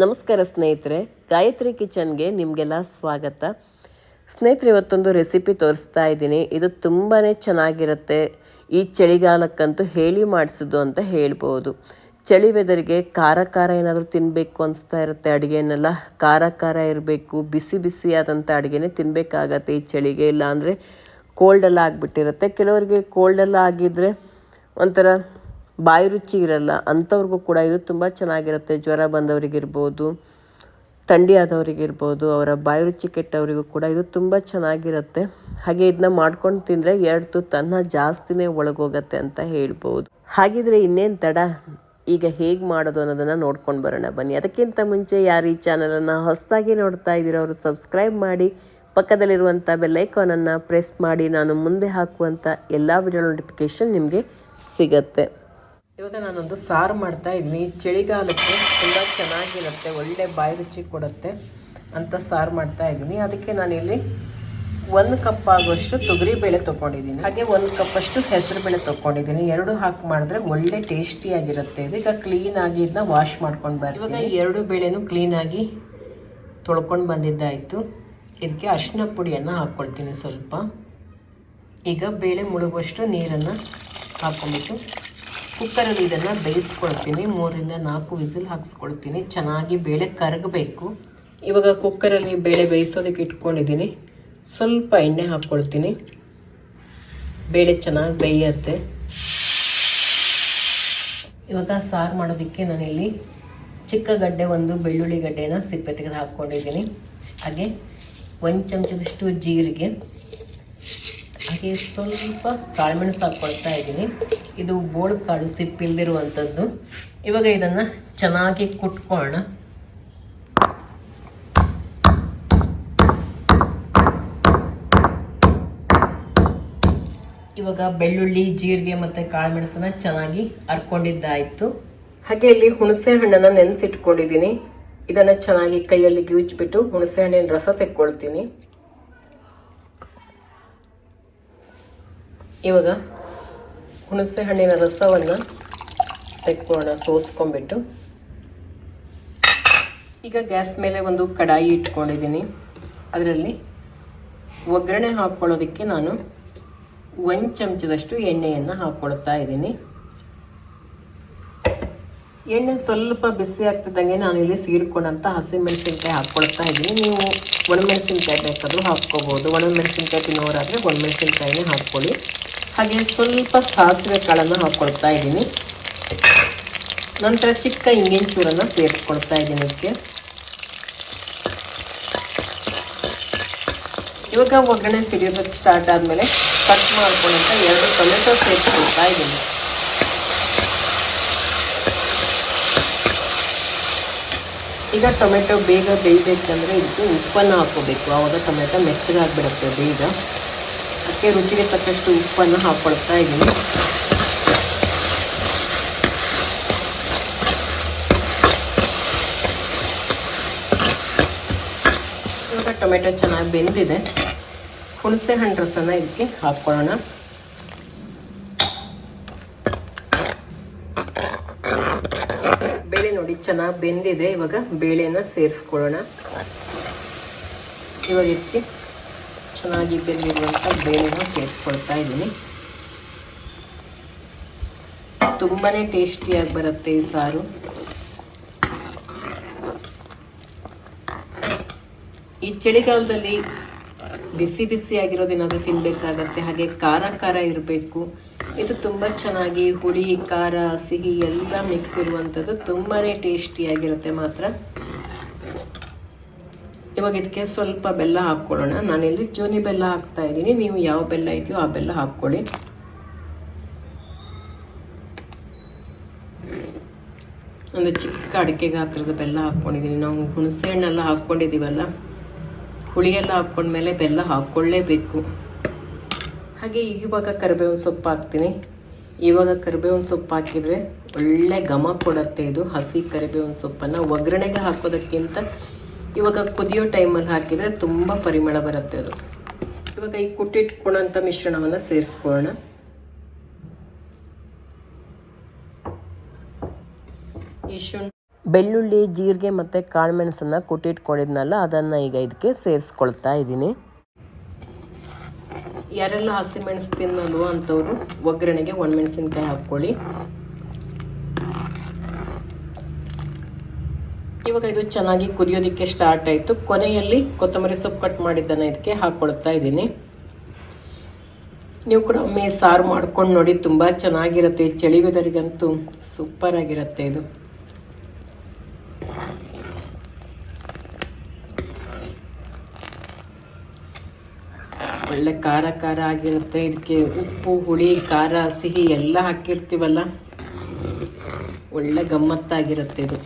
ನಮಸ್ಕಾರ ಸ್ನೇಹಿತರೆ, ಗಾಯತ್ರಿ ಕಿಚನ್ಗೆ ನಿಮಗೆಲ್ಲ ಸ್ವಾಗತ. ಸ್ನೇಹಿತರೆ, ಇವತ್ತೊಂದು ರೆಸಿಪಿ ತೋರಿಸ್ತಾ ಇದ್ದೀನಿ. ಇದು ತುಂಬಾ ಚೆನ್ನಾಗಿರುತ್ತೆ. ಈ ಚಳಿಗಾಲಕ್ಕಂತೂ ಹೇಳಿ ಮಾಡಿಸಿದ್ದು ಅಂತ ಹೇಳ್ಬೋದು. ಚಳಿ ವೆದರ್ಗೆ ಖಾರ ಖಾರ ಏನಾದರೂ ತಿನ್ನಬೇಕು ಅನಿಸ್ತಾ ಇರುತ್ತೆ. ಅಡುಗೆನೆಲ್ಲ ಖಾರ ಖಾರ ಇರಬೇಕು. ಬಿಸಿ ಬಿಸಿಯಾದಂಥ ಅಡುಗೆನೇ ತಿನ್ನಬೇಕಾಗತ್ತೆ ಈ ಚಳಿಗೆ. ಇಲ್ಲಾಂದರೆ ಕೋಲ್ಡೆಲ್ಲ ಆಗಿಬಿಟ್ಟಿರುತ್ತೆ ಕೆಲವರಿಗೆ ಕೋಲ್ಡೆಲ್ಲ ಆಗಿದ್ದರೆ ಒಂಥರ ಬಾಯಿ ರುಚಿ ಇರಲ್ಲ ಅಂಥವ್ರಿಗೂ ಕೂಡ ಇದು ತುಂಬ ಚೆನ್ನಾಗಿರುತ್ತೆ. ಜ್ವರ ಬಂದವರಿಗಿರ್ಬೋದು, ಥಂಡಿ ಆದವರಿಗಿರ್ಬೋದು, ಅವರ ಬಾಯಿ ರುಚಿ ಕೆಟ್ಟವರಿಗೂ ಕೂಡ ಇದು ತುಂಬ ಚೆನ್ನಾಗಿರುತ್ತೆ. ಹಾಗೆ ಇದನ್ನ ಮಾಡ್ಕೊಂಡು ತಿಂದರೆ ಎರಡು ತುತ್ತನ್ನ ಜಾಸ್ತಿನೇ ಒಳಗೋಗತ್ತೆ ಅಂತ ಹೇಳ್ಬೋದು. ಹಾಗಿದ್ರೆ ಇನ್ನೇನು ತಡ? ಈಗ ಹೇಗೆ ಮಾಡೋದು ಅನ್ನೋದನ್ನು ನೋಡ್ಕೊಂಡು ಬರೋಣ. ಬನ್ನಿ. ಅದಕ್ಕಿಂತ ಮುಂಚೆ ಯಾರು ಈ ಚಾನಲನ್ನು ಹೊಸದಾಗಿ ನೋಡ್ತಾ ಇದ್ದೀರೋ ಅವರು ಸಬ್ಸ್ಕ್ರೈಬ್ ಮಾಡಿ ಪಕ್ಕದಲ್ಲಿರುವಂಥ ಬೆಲ್ಲೈಕಾನನ್ನು ಪ್ರೆಸ್ ಮಾಡಿ, ನಾನು ಮುಂದೆ ಹಾಕುವಂಥ ಎಲ್ಲ ವಿಡಿಯೋ ನೋಟಿಫಿಕೇಷನ್ ನಿಮಗೆ ಸಿಗತ್ತೆ. ಇವಾಗ ನಾನೊಂದು ಸಾರು ಮಾಡ್ತಾ ಇದ್ದೀನಿ. ಚಳಿಗಾಲಕ್ಕೆ ತುಂಬ ಚೆನ್ನಾಗಿರುತ್ತೆ, ಒಳ್ಳೆ ಬಾಯಿ ರುಚಿ ಕೊಡುತ್ತೆ ಅಂತ ಸಾರು ಮಾಡ್ತಾ ಇದ್ದೀನಿ. ಅದಕ್ಕೆ ನಾನಿಲ್ಲಿ ಒಂದು ಕಪ್ ಆಗುವಷ್ಟು ತೊಗರಿ ಬೇಳೆ ತೊಗೊಂಡಿದ್ದೀನಿ. ಹಾಗೆ ಒಂದು ಕಪ್ಪಷ್ಟು ಹೆಸರು ಬೇಳೆ ತೊಗೊಂಡಿದ್ದೀನಿ. ಎರಡು ಹಾಕಿ ಮಾಡಿದ್ರೆ ಒಳ್ಳೆ ಟೇಸ್ಟಿಯಾಗಿರುತ್ತೆ ಇದೀಗ ಕ್ಲೀನಾಗಿ ಇದನ್ನ ವಾಶ್ ಮಾಡ್ಕೊಂಡು ಬರ್ತೀನಿ. ಇವಾಗ ಎರಡು ಬೇಳೆನೂ ಕ್ಲೀನಾಗಿ ತೊಳ್ಕೊಂಡು ಬಂದಿದ್ದಾಯಿತು. ಇದಕ್ಕೆ ಅರಿಶಿನ ಪುಡಿಯನ್ನು ಹಾಕ್ಕೊಳ್ತೀನಿ ಸ್ವಲ್ಪ. ಈಗ ಬೇಳೆ ಮುಳುಗುವಷ್ಟು ನೀರನ್ನು ಹಾಕ್ಕೊಂಬಿಟ್ಟು ಕುಕ್ಕರಲ್ಲಿ ಇದನ್ನು ಬೇಯಿಸ್ಕೊಳ್ತೀನಿ. ಮೂರರಿಂದ ನಾಲ್ಕು ವಿಸಿಲ್ ಹಾಕ್ಸ್ಕೊಳ್ತೀನಿ. ಚೆನ್ನಾಗಿ ಬೇಳೆ ಕರಗಬೇಕು. ಇವಾಗ ಕುಕ್ಕರಲ್ಲಿ ಬೇಳೆ ಬೇಯಿಸೋದಕ್ಕೆ ಇಟ್ಕೊಂಡಿದ್ದೀನಿ. ಸ್ವಲ್ಪ ಎಣ್ಣೆ ಹಾಕ್ಕೊಳ್ತೀನಿ. ಬೇಳೆ ಚೆನ್ನಾಗಿ ಬೇಯತ್ತೆ. ಇವಾಗ ಸಾರು ಮಾಡೋದಕ್ಕೆ ನಾನಿಲ್ಲಿ ಚಿಕ್ಕ ಗಡ್ಡೆ, ಒಂದು ಬೆಳ್ಳುಳ್ಳಿ ಗಡ್ಡೆನ ಸಿಪ್ಪೆ ತೆಗೆದು ಹಾಕ್ಕೊಂಡಿದ್ದೀನಿ. ಹಾಗೆ ಒಂದು ಚಮಚದಷ್ಟು ಜೀರಿಗೆ. ಹಾಗೆ ಸ್ವಲ್ಪ ಕಾಳುಮೆಣಸು ಹಾಕ್ಕೊಳ್ತಾ ಇದ್ದೀನಿ. ಇದು ಬೋಳು ಕಾಳು ಸಿಪ್ಪಿಲ್ದಿರುವಂಥದ್ದು. ಇವಾಗ ಇದನ್ನು ಚೆನ್ನಾಗಿ ಕುಟ್ಕೊಳ್ಳೋಣ ಇವಾಗ ಬೆಳ್ಳುಳ್ಳಿ, ಜೀರಿಗೆ ಮತ್ತು ಕಾಳುಮೆಣಸನ್ನ ಚೆನ್ನಾಗಿ ಅರ್ಕೊಂಡಿದ್ದಾಯಿತು. ಹಾಗೆ ಇಲ್ಲಿ ಹುಣಸೆ ಹಣ್ಣನ್ನು ನೆನೆಸಿಟ್ಕೊಂಡಿದ್ದೀನಿ. ಇದನ್ನು ಚೆನ್ನಾಗಿ ಕೈಯಲ್ಲಿ ಗಿವಿಚ್ಬಿಟ್ಟು ಹುಣಸೆ ಹಣ್ಣಿನ ರಸ ತೆಕ್ಕೊಳ್ತೀನಿ. ಇವಾಗ ಹುಣಸೆ ಹಣ್ಣಿನ ರಸವನ್ನು ತೆಕ್ಕೋಣ ಸೋಸ್ಕೊಂಡ್ಬಿಟ್ಟು. ಈಗ ಗ್ಯಾಸ್ ಮೇಲೆ ಒಂದು ಕಡಾಯಿ ಇಟ್ಕೊಂಡಿದ್ದೀನಿ. ಅದರಲ್ಲಿ ಒಗ್ಗರಣೆ ಹಾಕ್ಕೊಳ್ಳೋದಕ್ಕೆ ನಾನು ಒಂದು ಚಮಚದಷ್ಟು ಎಣ್ಣೆಯನ್ನು ಹಾಕ್ಕೊಳ್ತಾ ಇದ್ದೀನಿ. ಎಣ್ಣೆ ಸ್ವಲ್ಪ ಬಿಸಿ ಆಗ್ತಿದ್ದಂಗೆ ನಾನು ಇಲ್ಲಿ ಸೀಳ್ಕೊಂಡಂಥ ಹಸಿಮೆಣಸಿನ್ಕಾಯಿ ಹಾಕ್ಕೊಳ್ತಾ ಇದ್ದೀನಿ. ನೀವು ಒಣಮೆಣಸಿನ್ಕಾಯಿ ಬೇಕಾದರೂ ಹಾಕ್ಕೋಬೋದು. ಒಣಮೆಣಸಿನ್ಕಾಯಿ ತಿನ್ನೋರಾದರೆ ಒಣಮೆಣಸಿನ್ಕಾಯಿನೇ ಹಾಕ್ಕೊಳ್ಳಿ. ಹಾಗೆ ಸ್ವಲ್ಪ ಸಾಸಿವೆ ಕಾಳನ್ನು ಹಾಕ್ಕೊಳ್ತಾ ಇದ್ದೀನಿ. ನಂತರ ಚಿಕ್ಕ ಇಂಗಿನ ಚೂರನ್ನು ಸೇರಿಸ್ಕೊಳ್ತಾ ಇದ್ದೀನಿ ಇದಕ್ಕೆ. ಇವಾಗ ಒಗ್ಗರಣೆ ಸಿಡಿಯೋದಕ್ಕೆ ಸ್ಟಾರ್ಟ್ ಆದಮೇಲೆ, ಕಟ್ ಮಾಡ್ಕೊಂಡಂತ ಎರಡು ಟೊಮೆಟೊ ಸೇರಿಸ್ಕೊಳ್ತಾ ಇದ್ದೀನಿ. ಈಗ ಟೊಮೆಟೊ ಬೇಗ ಬೇಯಬೇಕಂದ್ರೆ ಇದಕ್ಕೆ ಉಪ್ಪನ್ನು ಹಾಕೋಬೇಕು ಆವಾಗ ಟೊಮೆಟೊ ಮೆತ್ತಗಾಗ್ಬಿಡುತ್ತೆ ಬೇಗ. ಅದಕ್ಕೆ ರುಚಿಗೆ ತಕ್ಕಷ್ಟು ಉಪ್ಪನ್ನು ಹಾಕ್ಕೊಳ್ತಾ ಇದ್ದೀನಿ. ಇವಾಗ ಟೊಮೆಟೊ ಚೆನ್ನಾಗಿ ಬೆಂದಿದೆ. ಹುಣಸೆ ಹಣ್ಣು ರಸನ ಇದಕ್ಕೆ ಹಾಕ್ಕೊಳ್ಳೋಣ. ಚೆನ್ನಾಗಿ ಬೆಂದಿದೆ. ಇವಾಗ ಬೇಳೆನ ಸೇರಿಸ್ಕೊಳ್ಳೋಣ. ಇವಾಗ ಇದಕ್ಕೆ ಚೆನ್ನಾಗಿ ಬೆಂದಿರುವಂಥ ಬೇಳೆನ ಸೇರಿಸ್ಕೊಳ್ತಾ ಇದ್ದೀನಿ. ತುಂಬಾ ಟೇಸ್ಟಿಯಾಗಿ ಬರುತ್ತೆ ಈ ಸಾರು. ಈ ಚಳಿಗಾಲದಲ್ಲಿ ಬಿಸಿ ಬಿಸಿ ಆಗಿರೋದೇನಾದರೂ ತಿನ್ನಬೇಕಾಗತ್ತೆ ಹಾಗೆ ಖಾರ ಖಾರ ಇರಬೇಕು. ಇದು ತುಂಬ ಚೆನ್ನಾಗಿ ಹುಳಿ, ಖಾರ, ಸಿಹಿ ಎಲ್ಲ ಮಿಕ್ಸ್ ಇರುವಂಥದ್ದು ತುಂಬಾ ಟೇಸ್ಟಿಯಾಗಿರುತ್ತೆ ಮಾತ್ರ. ಇವಾಗ ಇದಕ್ಕೆ ಸ್ವಲ್ಪ ಬೆಲ್ಲ ಹಾಕ್ಕೊಳ್ಳೋಣ. ನಾನಿಲ್ಲಿ ಜೋನಿ ಬೆಲ್ಲ ಹಾಕ್ತಾ ಇದ್ದೀನಿ. ನೀವು ಯಾವ ಬೆಲ್ಲ ಇದೆಯೋ ಆ ಬೆಲ್ಲ ಹಾಕ್ಕೊಳ್ಳಿ. ಒಂದು ಚಿಕ್ಕ ಅಡಿಕೆ ಗಾತ್ರದ ಬೆಲ್ಲ ಹಾಕ್ಕೊಂಡಿದ್ದೀನಿ. ನಾವು ಹುಣಸೆ ಹಣ್ಣೆಲ್ಲ ಹಾಕ್ಕೊಂಡಿದ್ದೀವಲ್ಲ, ಹುಳಿಯೆಲ್ಲ ಹಾಕ್ಕೊಂಡ್ಮೇಲೆ ಬೆಲ್ಲ ಹಾಕ್ಕೊಳ್ಳೇಬೇಕು. ಹಾಗೆ ಇವಾಗ ಕರಿಬೇವಿನ ಸೊಪ್ಪು ಹಾಕ್ತೀನಿ. ಇವಾಗ ಕರಿಬೇವಿನ ಸೊಪ್ಪು ಹಾಕಿದರೆ ಒಳ್ಳೆ ಘಮ ಕೊಡುತ್ತೆ ಇದು. ಹಸಿ ಕರಿಬೇವಿನ ಸೊಪ್ಪನ್ನು ಒಗ್ಗರಣೆಗೆ ಹಾಕೋದಕ್ಕಿಂತ ಇವಾಗ ಕುದಿಯೋ ಟೈಮಲ್ಲಿ ಹಾಕಿದರೆ ತುಂಬ ಪರಿಮಳ ಬರುತ್ತೆ ಅದು. ಇವಾಗ ಈ ಕುಟ್ಟಿಟ್ಕೊಳ್ಳೋಂಥ ಮಿಶ್ರಣವನ್ನು ಸೇರಿಸ್ಕೊಳ್ಳೋಣ. ಈ ಬೆಳ್ಳುಳ್ಳಿ, ಜೀರಿಗೆ ಮತ್ತು ಕಾಳುಮೆಣಸನ್ನು ಕುಟ್ಟಿಟ್ಕೊಂಡಿದ್ನಲ್ಲ, ಅದನ್ನು ಈಗ ಇದಕ್ಕೆ ಸೇರಿಸ್ಕೊಳ್ತಾ ಇದ್ದೀನಿ. ಯಾರೆಲ್ಲ ಹಸಿಮೆಣಸು ತಿನ್ನಲ್ವೋ ಅಂಥವ್ರು ಒಗ್ಗರಣೆಗೆ ಒಣಮೆಣಸಿನ್ಕಾಯಿ ಹಾಕ್ಕೊಳ್ಳಿ. ಇವಾಗ ಇದು ಚೆನ್ನಾಗಿ ಕುದಿಯೋದಕ್ಕೆ ಸ್ಟಾರ್ಟ್ ಆಯಿತು. ಕೊನೆಯಲ್ಲಿ ಕೊತ್ತಂಬರಿ ಸೊಪ್ಪು ಕಟ್ ಮಾಡಿದ್ದನ್ನು ಇದಕ್ಕೆ ಹಾಕ್ಕೊಳ್ತಾ ಇದ್ದೀನಿ. ನೀವು ಕೂಡ ಒಮ್ಮೆ ಸಾರು ಮಾಡ್ಕೊಂಡು ನೋಡಿ, ತುಂಬ ಚೆನ್ನಾಗಿರುತ್ತೆ. ಚಳಿ ಸೂಪರ್ ಆಗಿರುತ್ತೆ ಇದು. ಒಳ್ಳೆ ಖಾರ ಖಾರ ಆಗಿರುತ್ತೆ. ಇದಕ್ಕೆ ಉಪ್ಪು, ಹುಳಿ, ಖಾರ, ಸಿಹಿ ಎಲ್ಲ ಹಾಕಿರ್ತೀವಲ್ಲ? ಒಳ್ಳೆ ಗಮ್ಮತ್ತಾಗಿರುತ್ತೆ ಇದು.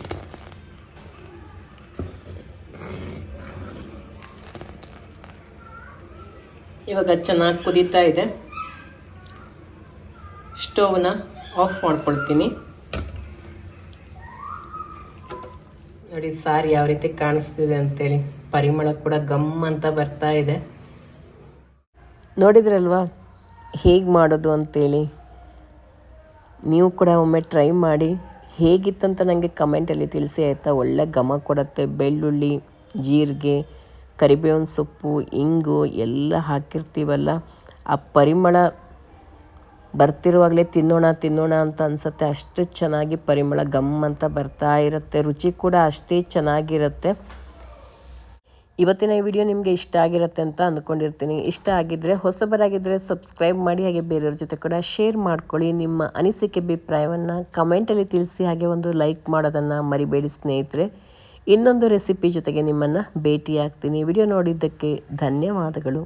ಇವಾಗ ಚೆನ್ನಾಗಿ ಕುದೀತಾ ಇದೆ. ಸ್ಟೋವ್ನ ಆಫ್ ಮಾಡ್ಕೊಳ್ತೀನಿ. ನೋಡಿ, ಸಾರು ಯಾವ ರೀತಿ ಕಾಣಿಸ್ತಿದೆ ಅಂತೇಳಿ. ಪರಿಮಳ ಕೂಡ ಗಮ್ ಅಂತ ಬರ್ತಾ ಇದೆ. ನೋಡಿದ್ರಲ್ವಾ? ಹೇಗೆ ಮಾಡೋದು ಅಂತೇಳಿ? ನೀವು ಕೂಡ ಒಮ್ಮೆ ಟ್ರೈ ಮಾಡಿ. ಹೇಗಿತ್ತಂತ ನನಗೆ ಕಮೆಂಟಲ್ಲಿ ತಿಳಿಸಿ, ಆಯಿತಾ? ಒಳ್ಳೆ ಘಮ ಕೊಡುತ್ತೆ. ಬೆಳ್ಳುಳ್ಳಿ, ಜೀರಿಗೆ, ಕರಿಬೇವಿನ ಸೊಪ್ಪು, ಇಂಗು ಎಲ್ಲ ಹಾಕಿರ್ತೀವಲ್ಲ, ಆ ಪರಿಮಳ ಬರ್ತಿರುವಾಗಲೇ ತಿನ್ನೋಣ ತಿನ್ನೋಣ ಅಂತ ಅನಿಸುತ್ತೆ. ಅಷ್ಟು ಚೆನ್ನಾಗಿ ಪರಿಮಳ ಗಮ್ ಅಂತ ಬರ್ತಾ ಇರುತ್ತೆ. ರುಚಿ ಕೂಡ ಅಷ್ಟೇ ಚೆನ್ನಾಗಿರುತ್ತೆ. ಇವತ್ತಿನ ಈ ವಿಡಿಯೋ ನಿಮಗೆ ಇಷ್ಟ ಆಗಿರುತ್ತೆ ಅಂತ ಅಂದ್ಕೊಂಡಿರ್ತೀನಿ ಇಷ್ಟ ಆಗಿದ್ದರೆ ಹೊಸಬರಾಗಿದ್ದರೆ ಸಬ್ಸ್ಕ್ರೈಬ್ ಮಾಡಿ, ಹಾಗೆ ಬೇರೆಯವ್ರ ಜೊತೆ ಕೂಡ ಶೇರ್ ಮಾಡ್ಕೊಳ್ಳಿ. ನಿಮ್ಮ ಅನಿಸಿಕೆ, ಅಭಿಪ್ರಾಯವನ್ನು ಕಮೆಂಟಲ್ಲಿ ತಿಳಿಸಿ, ಹಾಗೆ ಒಂದು ಲೈಕ್ ಮಾಡೋದನ್ನು ಮರಿಬೇಡಿ ಸ್ನೇಹಿತರೆ. ಇನ್ನೊಂದು ರೆಸಿಪಿ ಜೊತೆಗೆ ನಿಮ್ಮನ್ನು ಭೇಟಿಯಾಗ್ತೀನಿ. ವಿಡಿಯೋ ನೋಡಿದ್ದಕ್ಕೆ ಧನ್ಯವಾದಗಳು.